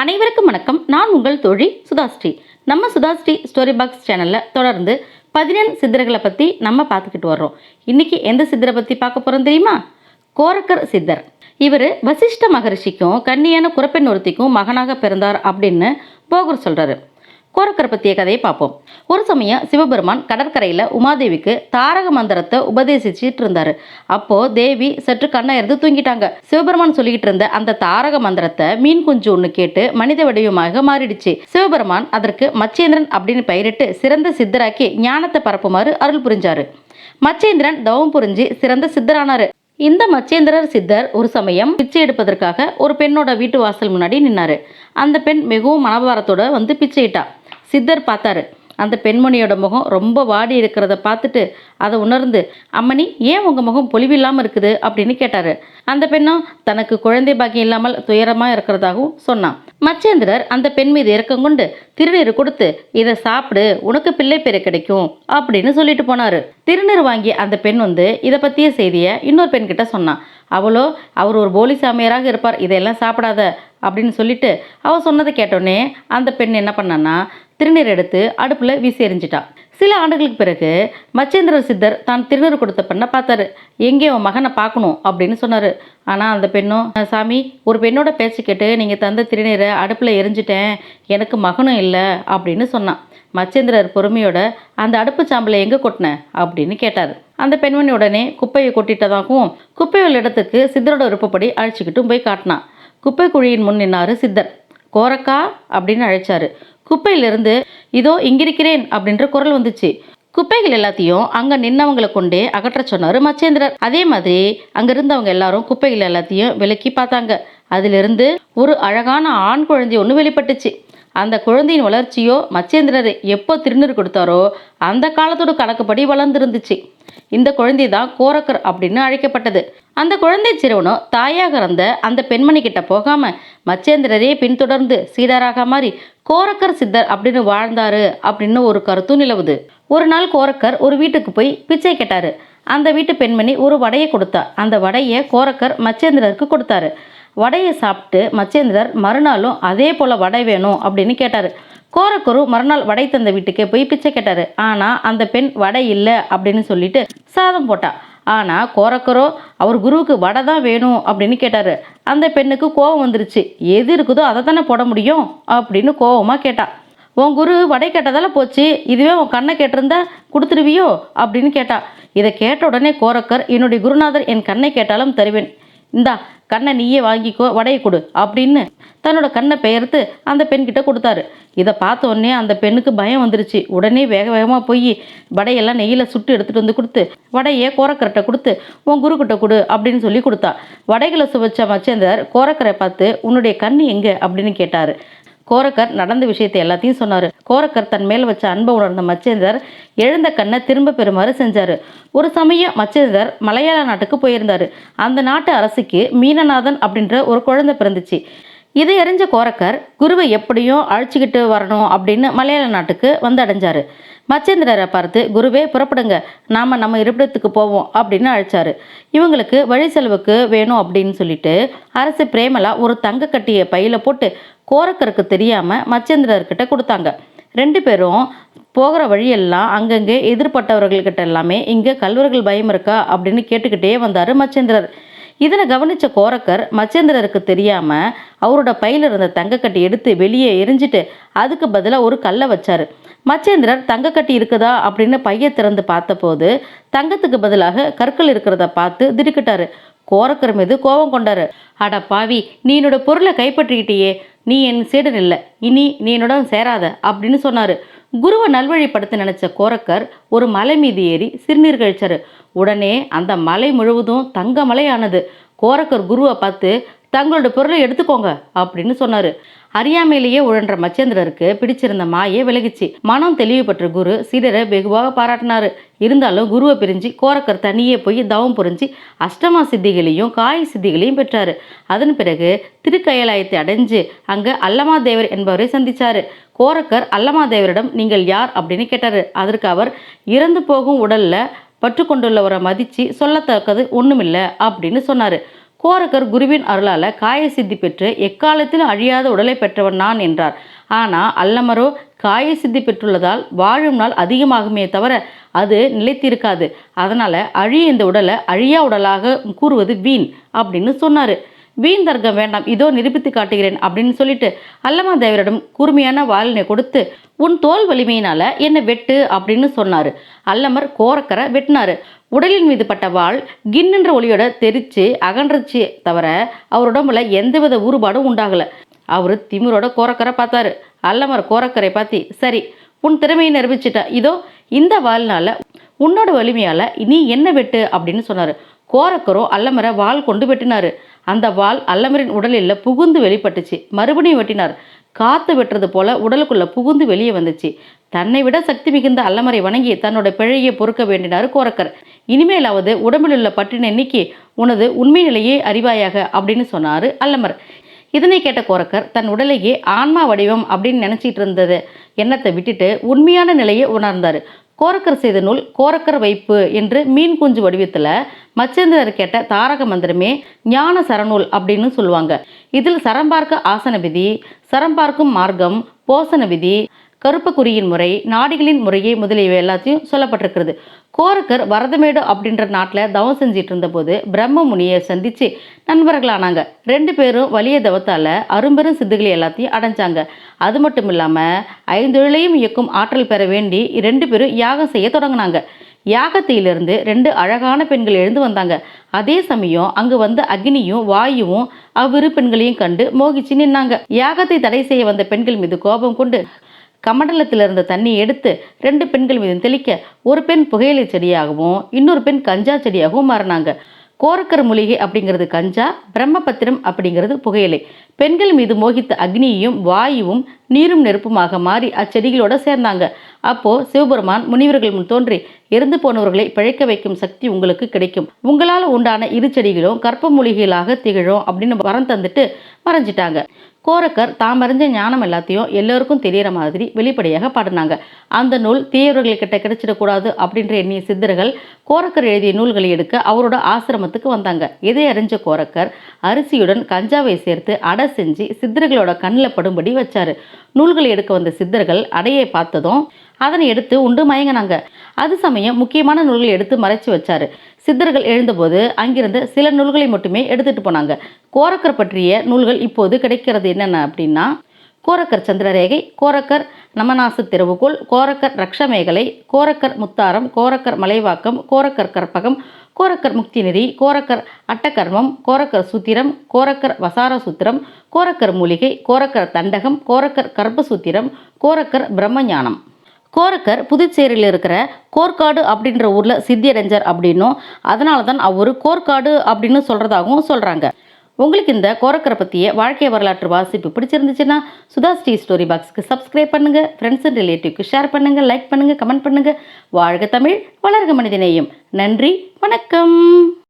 அனைவருக்கும் வணக்கம். நான் உங்கள் தோழி சுதாஸ்ரீ. நம்ம சுதாஸ்ரீ ஸ்டோரி பாக்ஸ் சேனலில் தொடர்ந்து பதினேழு சித்தர்களை பற்றி நம்ம பார்த்துக்கிட்டு வர்றோம். இன்றைக்கி எந்த சித்தரை பற்றி பார்க்க போகிறோம் தெரியுமா? கோரக்கர் சித்தர். இவர் வசிஷ்ட மகரிஷிக்கும் கன்னியான குரப்பெண் ஒருத்திக்கும் மகனாக பிறந்தார் அப்படின்னு போகர் சொல்கிறாரு கோரக்கர் பற்றிய கதையை பார்ப்போம். ஒரு சமயம் சிவபெருமான் கடற்கரையில் உமாதேவிக்கு தாரக மந்திரத்தை உபதேசிச்சுட்டு இருந்தாரு அப்போ தேவி சற்று கண்ணை இருந்து தூங்கிட்டாங்க. சிவபெருமான் சொல்லிக்கிட்டு இருந்த அந்த தாரக மந்திரத்தை மீன் குஞ்சு ஒன்று கேட்டு மனித வடிவமாக மாறிடுச்சு. சிவபெருமான் அதற்கு மச்சேந்திரன் அப்படின்னு பெயரிட்டு சிறந்த சித்தராக்கி ஞானத்தை பரப்புமாறு அருள் புரிஞ்சாரு. மச்சேந்திரன் தவம் புரிஞ்சு சிறந்த சித்தரானாரு. இந்த மச்சேந்திரர் சித்தர் ஒரு சமயம் பிச்சை எடுப்பதற்காக ஒரு பெண்ணோட வீட்டு வாசல் முன்னாடி நின்னாரு. அந்த பெண் மிகவும் மனபாரத்தோட வந்து பிச்சையிட்டா சித்தர் பார்த்தாரு. அந்த பெண்மணியோட முகம் ரொம்ப வாடி இருக்கிறத பார்த்துட்டு அதை உணர்ந்து அம்மணி ஏன் உங்கள் முகம் பொலிவில்லாமல் இருக்குது? அப்படின்னு கேட்டார். அந்த பெண்ணும் தனக்கு குழந்தை பாக்கியம் இல்லாமல் துயரமாக இருக்கிறதாகவும் சொன்னான். மச்சேந்திரர் அந்த பெண் மீது இறக்கம் கொண்டு திருநீர் கொடுத்து இதை சாப்பிடு உனக்கு பிள்ளை பேரு கிடைக்கும் அப்படின்னு சொல்லிட்டு போனார். திருநீர் வாங்கி அந்த பெண் வந்து இதை பற்றிய செய்தியை இன்னொரு பெண்கிட்ட சொன்னான். அவளோ அவர் ஒரு போலி சாமியராக இருப்பார் இதையெல்லாம் சாப்பிடாத அப்படின்னு சொல்லிட்டு அவள் சொன்னதை கேட்டோடனே அந்த பெண் என்ன பண்ணான்னா திருநீர் எடுத்து அடுப்பில் வீசி எறிஞ்சிட்டா சில ஆண்டுகளுக்கு பிறகு மச்சேந்திர சித்தர் தான் திருநீர் கொடுத்த பெண்ணை பார்த்தாரு. எங்கே உன் மகனை பார்க்கணும் அப்படின்னு சொன்னார். ஆனால் அந்த பெண்ணும் சாமி ஒரு பெண்ணோட பேச்சு கேட்டு நீங்கள் தந்த திருநீரை அடுப்பில் எரிஞ்சிட்டேன். எனக்கு மகனும் இல்லை அப்படின்னு சொன்னான் மச்சேந்திரர் பொறுமையோட அந்த அடுப்பு சாம்பலை எங்கே கொட்டின? அப்படின்னு கேட்டார். அந்த பெண்மணி உடனே குப்பையை கொட்டிட்டதாகவும் குப்பை உள்ள இடத்துக்கு சித்தரோட விருப்பப்படி அழைச்சிக்கிட்டும் போய் காட்டினான் குப்பை குழியின் முன் நின்னாரு சித்தர். கோரக்கா அப்படின்னு அழைச்சாரு. குப்பையிலிருந்து இதோ இங்கிருக்கிறேன் அப்படின்ற குரல் வந்துச்சு. குப்பைகள் எல்லாத்தையும் அங்க நின்னவங்களை கொண்டே அகற்ற சொன்னாரு மச்சேந்திரர். அதே மாதிரி அங்க இருந்தவங்க எல்லாரும் குப்பைகள் எல்லாத்தையும் விலக்கி பார்த்தாங்க. அதிலிருந்து ஒரு அழகான ஆண் குழந்தை ஒன்று வெளிப்பட்டுச்சு. அந்த குழந்தையின் வளர்ச்சியோ மச்சேந்திரர் எப்போ திருநீர் கொடுத்தாரோ அந்த காலத்தோட கணக்குப்படி வளர்ந்துருந்துச்சு. இந்த குழந்தை தான் கோரக்கர் அப்படின்னு அழைக்கப்பட்டது. அந்த குழந்தை சிறுவனும் தாயாக இருந்த அந்த பெண்மணி கிட்ட போகாம மச்சேந்திரரே பின்தொடர்ந்து சீடராக மாறி கோரக்கர் சித்தர் அப்படின்னு வாழ்ந்தாரு அப்படின்னு ஒரு கருத்தும் நிலவுது. ஒரு நாள் கோரக்கர் ஒரு வீட்டுக்கு போய் பிச்சை கேட்டாரு. அந்த வீட்டு பெண்மணி ஒரு வடையை கொடுத்தா அந்த வடையை கோரக்கர் மச்சேந்திரருக்கு கொடுத்தாரு. வடையை சாப்பிட்டு மச்சேந்திரர் மறுநாளும் அதே போல் வடை வேணும் அப்படின்னு கேட்டார். கோரக்கரு மறுநாள் வடை தந்த வீட்டுக்கே போய் பிச்சை கேட்டார். ஆனால் அந்த பெண் வடை இல்லை அப்படின்னு சொல்லிட்டு சாதம் போட்டா. ஆனால் கோரக்கரோ அவர் குருவுக்கு வடை தான் வேணும் அப்படின்னு கேட்டார். அந்த பெண்ணுக்கு கோபம் வந்துருச்சு. எது இருக்குதோ அதை தானே போட முடியும் அப்படின்னு கோவமாக கேட்டா. உன் குரு வடை கேட்டதால போச்சு. இதுவே உன் கண்ணை கேட்டிருந்தா கொடுத்துருவியோ அப்படின்னு கேட்டா. இதை கேட்ட உடனே கோரக்கர் என்னுடைய குருநாதர் என் கண்ணை கேட்டாலும் தருவேன். இந்தா கண்ணை நீயே வாங்கிக்கோ வடையை கொடு அப்படின்னு தன்னோட கண்ணை பெயர்த்து அந்த பெண்கிட்ட கொடுத்தாரு. இதை பார்த்த உடனே அந்த பெண்ணுக்கு பயம் வந்துருச்சு. உடனே வேக வேகமாக போய் வடையெல்லாம் நெய்யில் சுட்டு எடுத்துகிட்டு வந்து கொடுத்து வடையை கோரக்கரட்டை கொடுத்து உன் குருக்கிட்ட கொடு அப்படின்னு சொல்லி கொடுத்தா. வடைகளை சுவைச்ச மச்சேந்தர் கோரக்கரை பார்த்து உன்னுடைய கண் எங்கே? அப்படின்னு கேட்டார். கோரக்கர் நடந்த விஷயத்தை எல்லாத்தையும் சொன்னார். கோரக்கர் தன் மேல் வச்ச அன்பை உணர்ந்த மச்சேந்தர் எழுந்த கண்ணை திரும்ப பெறுமாறு செஞ்சார். ஒரு சமயம் மச்சேந்தர் மலையாள நாட்டுக்கு போயிருந்தார். அந்த நாட்டு அரசுக்கு மீனநாதன் அப்படின்ற ஒரு குழந்தை பிறந்துச்சு. இது எரிஞ்ச கோரக்கர் குருவை எப்படியும் அழைச்சிக்கிட்டு வரணும் அப்படின்னு மலையாள நாட்டுக்கு வந்து அடைஞ்சார் மச்சேந்திரரை பார்த்து குருவே புறப்படுங்க. நாம் நம்ம இருப்பிடத்துக்கு போவோம் அப்படின்னு அழைச்சாரு. இவங்களுக்கு வழி செலவுக்கு வேணும் அப்படின்னு சொல்லிட்டு அரசு பிரேமலா ஒரு தங்க கட்டிய பையில போட்டு கோரக்கருக்கு தெரியாமல் மச்சேந்திரர்கிட்ட கொடுத்தாங்க. ரெண்டு பேரும் போகிற வழியெல்லாம் அங்கங்கே எதிர்பட்டவர்கள்கிட்ட எல்லாமே இங்கே கல்வர்கள் பயம் இருக்கா? அப்படின்னு கேட்டுக்கிட்டே வந்தார் மச்சேந்திரர். இதனை கவனிச்ச கோரக்கர் மச்சேந்திரருக்கு தெரியாமல் அவரோட பையில் இருந்த தங்கக்கட்டி எடுத்து வெளியே எரிஞ்சிட்டு அதுக்கு பதிலாக ஒரு கல்லை வச்சார். மச்சேந்திரர் தங்கக்கட்டி இருக்குதா? அப்படின்னு பைய திறந்து பார்த்தபோது தங்கத்துக்கு பதிலாக கற்கள் இருக்கிறத பார்த்து திடுக்கிட்டாரு. கோரக்கர் மீது கோபம் கொண்டாரு. அட பாவி நீ என்னோட பொருளை கைப்பற்றிக்கிட்டியே. நீ என் சீடன் இல்லை. இனி நீ என்னோட சேராத அப்படின்னு சொன்னார். குருவை நல்வழிப்படுத்த நினைச்ச கோரக்கர் ஒரு மலை மீது ஏறி சிறுநீர் கழிச்சாரு. உடனே அந்த மலை முழுவதும் தங்க மலையானது. கோரக்கர் குருவை பார்த்து தங்களோட பொருளை எடுத்துக்கோங்க அப்படின்னு சொன்னாரு. அறியாமையிலேயே உழன்ற மச்சேந்திரருக்கு பிடிச்சிருந்த மாயே விலகிச்சு. மனம் தெளிவு பெற்ற குரு சீடரை வெகுவாக பாராட்டினாரு. இருந்தாலும் குருவை பிரிஞ்சு கோரக்கர் தனியே போய் தவம் புரிஞ்சு அஷ்டமா சித்திகளையும் காய் சித்திகளையும் பெற்றாரு. அதன் பிறகு திருக்கயலாயத்தை அடைஞ்சு அங்க அல்லமாதேவர் என்பவரை சந்திச்சாரு. கோரக்கர் அல்லமாதேவரிடம் நீங்கள் யார்? அப்படின்னு கேட்டாரு. அதற்கு அவர் இறந்து போகும் உடல்ல பற்று கொண்டுள்ளவரை மதிச்சு சொல்லத்தக்கது ஒன்றுமில்லை அப்படின்னு சொன்னாரு. கோரக்கர் குருவின் அருளால காய சித்தி பெற்று எக்காலத்திலும் அழியாத உடலை பெற்றவன் நான் என்றார். ஆனால் அல்லமரோ காய சித்தி பெற்றுள்ளதால் வாழும் நாள் அதிகமாகுமே தவிர அது நிலைத்திருக்காது. அதனால் அழிய இந்த உடலை அழியா உடலாக கூறுவது வீண் அப்படின்னு சொன்னார். வீண் தர்க்கம் வேண்டாம் இதோ நிரூபித்து காட்டுகிறேன் அப்படின்னு சொல்லிட்டு அல்லமா தேவரிடம் கூர்மையான வாளினை கொடுத்து உன் தோல் வலிமையினால என்னை வெட்டு அப்படின்னு சொன்னார். அல்லமர் கோரக்கரை வெட்டினாரு. உடலின் மீது பட்ட வாள் கின்னுன்ற ஒளியோட தெரிச்சு அகன்றுச்சு தவிர அவர் உடம்புல எந்தவித ஊறுபாடும் உண்டாகலை. அவர் திமிரோட கோரக்கரை பார்த்தாரு. அல்லமர் கோரக்கரை பார்த்தி சரி உன் திறமையை நிரூபிச்சிட்ட இதோ இந்த வாள்னால உன்னோட வலிமையால நீ என்ன வெட்டு? அப்படின்னு சொன்னாரு. கோரக்கரும் அல்லமரை வாள் கொண்டு வெட்டினாரு. அந்த வாள் அல்லமரின் உடலில் புகுந்து வெளிப்பட்டுச்சு. மறுபடியும் வெட்டினார். காத்து வெட்டுறது போல உடலுக்குள்ள புகுந்து வெளியே வந்துச்சு. தன்னை விட சக்தி மிகுந்த அல்லமரை வணங்கி தன்னோட பிழையை பொறுக்க வேண்டினார் கோரக்கர். இனிமேலாவது உடம்பில் உள்ள பற்றினை நீக்கி உனது உண்மை நிலையே அறிவாயாக அப்படின்னு சொன்னார் அல்லமர். இதனை கேட்ட கோரக்கர் தன் உடலையே ஆன்மா வடிவம் அப்படின்னு நினைச்சிட்டு இருந்தது. எண்ணத்தை விட்டுட்டு உண்மையான நிலையை உணர்ந்தார். கோரக்கர் செய்த நூல் கோரக்கர் வைப்பு என்று மீன் குஞ்சு வடிவத்தில் மச்சேந்திரர் கேட்ட தாரக மந்திரமே ஞான சரநூல் அப்படின்னு சொல்லுவாங்க. இதில் சரம்பார்க்க ஆசன விதி சரம்பார்க்கும் மார்க்கம் போசன விதி கருப்பு குறியின் முறை நாடிகளின் முறையை முதலியவை எல்லாத்தையும் சொல்லப்பட்டிருக்கிறது. கோரக்கர் வரதமேடு அப்படின்ற நாட்டில் தவம் செஞ்சிட்டு இருந்தபோது பிரம்ம முனியை சந்தித்து நண்பர்களானாங்க. ரெண்டு பேரும் வலிய தவத்தால் அரும்பெரும் சித்துகளை எல்லாத்தையும் அடைஞ்சாங்க. அது மட்டும் இல்லாமல் ஐந்தொழிலையும் இயக்கும் ஆற்றல் பெற வேண்டி ரெண்டு பேரும் யாகம் செய்ய தொடங்கினாங்க. யாகத்திலிருந்து ரெண்டு அழகான பெண்கள் எழுந்து வந்தாங்க. அதே சமயம் அங்கு வந்த அக்னியும் வாயுவும் அவ்விரு பெண்களையும் கண்டு மோகிச்சு நின்னாங்க. யாகத்தை தடை செய்ய வந்த பெண்கள் மீது கோபம் கொண்டு கமண்டலத்தில் இருந்த தண்ணி எடுத்து ரெண்டு பெண்கள் மீது தெளிக்க ஒரு பெண் புகையிலை செடியாகவும் இன்னொரு பெண் கஞ்சா செடியாகவும் மாறினாங்க. கோரக்கர் மூலிகை அப்படிங்கிறது கஞ்சா பிரம்மபத்திரம் அப்படிங்கிறது புகையிலை. பெண்கள் மீது மோகித்த அக்னியையும் வாயுவும் நீரும் நெருப்புமாக மாறி அச்செடிகளோட சேர்ந்தாங்க. அப்போ சிவபெருமான் முனிவர்கள் முன் தோன்றி இறந்து போனவர்களை பிழைக்க வைக்கும் சக்தி உங்களுக்கு கிடைக்கும். உங்களால் உண்டான இரு செடிகளும் கற்ப மூலிகைகளாக திகழும் அப்படின்னு வரம் தந்துட்டு மறைஞ்சிட்டாங்க. கோரக்கர் தாம் அறிஞ்ச ஞானம் எல்லாத்தையும் எல்லோருக்கும் தெரியற மாதிரி வெளிப்படையாக பாடினாங்க. அந்த நூல் தீயவர்கள்கிட்ட கிடைச்சிடக்கூடாது அப்படின்ற எண்ணிய சித்தர்கள் கோரக்கர் எழுதிய நூல்களை எடுக்க அவரோட ஆசிரமத்துக்கு வந்தாங்க. இதை அறிஞ்ச கோரக்கர் அரிசியுடன் கஞ்சாவை சேர்த்து அடை செஞ்சு சித்தர்களோட கண்ணில் படும்படி வச்சாரு. நூல்களை எடுக்க வந்த சித்தர்கள் அடையை பார்த்ததும் அதனை எடுத்து உண்டு மயங்கினாங்க. அது சமயம் முக்கியமான நூல்களை எடுத்து மறைச்சு வச்சாரு. சித்தர்கள் எழுந்தபோது அங்கிருந்து சில நூல்களை மட்டுமே எடுத்துட்டு போனாங்க. கோரக்கர் பற்றிய நூல்கள் இப்போது கிடைக்கிறது என்னென்ன அப்படின்னா கோரக்கர் சந்திரரேகை கோரக்கர் நமநாசு திறவுகோல் கோரக்கர் ரக்ஷமேகலை கோரக்கர் முத்தாரம் கோரக்கர் மலைவாக்கம் கோரக்கர் கற்பகம் கோரக்கர் முக்திநெறி கோரக்கர் அட்டகர்மம் கோரக்கர் சூத்திரம் கோரக்கர் வசார சூத்திரம் கோரக்கர் மூலிகை கோரக்கர் தண்டகம் கோரக்கர் கர்ப்பசூத்திரம் கோரக்கர் பிரம்மஞானம். கோரக்கர் புதுச்சேரியில் இருக்கிற கோர்க்காடு அப்படின்ற ஊரில் சித்தியடைஞ்சர் அப்படின்னும். அதனால தான் அவர் கோர்க்காடு அப்படின்னு சொல்கிறதாகவும் சொல்கிறாங்க உங்களுக்கு இந்த கோரக்கரை பற்றிய வாழ்க்கை வரலாற்று வாசிப்பு பிடிச்சிருந்துச்சுன்னா சுதா ஸ்ரீ ஸ்டோரி பாக்ஸ்க்கு சப்ஸ்கிரைப் பண்ணுங்கள் ஃப்ரெண்ட்ஸ் அண்ட் ரிலேட்டிவ்க்கு ஷேர் பண்ணுங்கள் லைக் பண்ணுங்கள் கமெண்ட் பண்ணுங்கள் வாழ்க தமிழ் வளர்க மனிதநேயம். நன்றி வணக்கம்.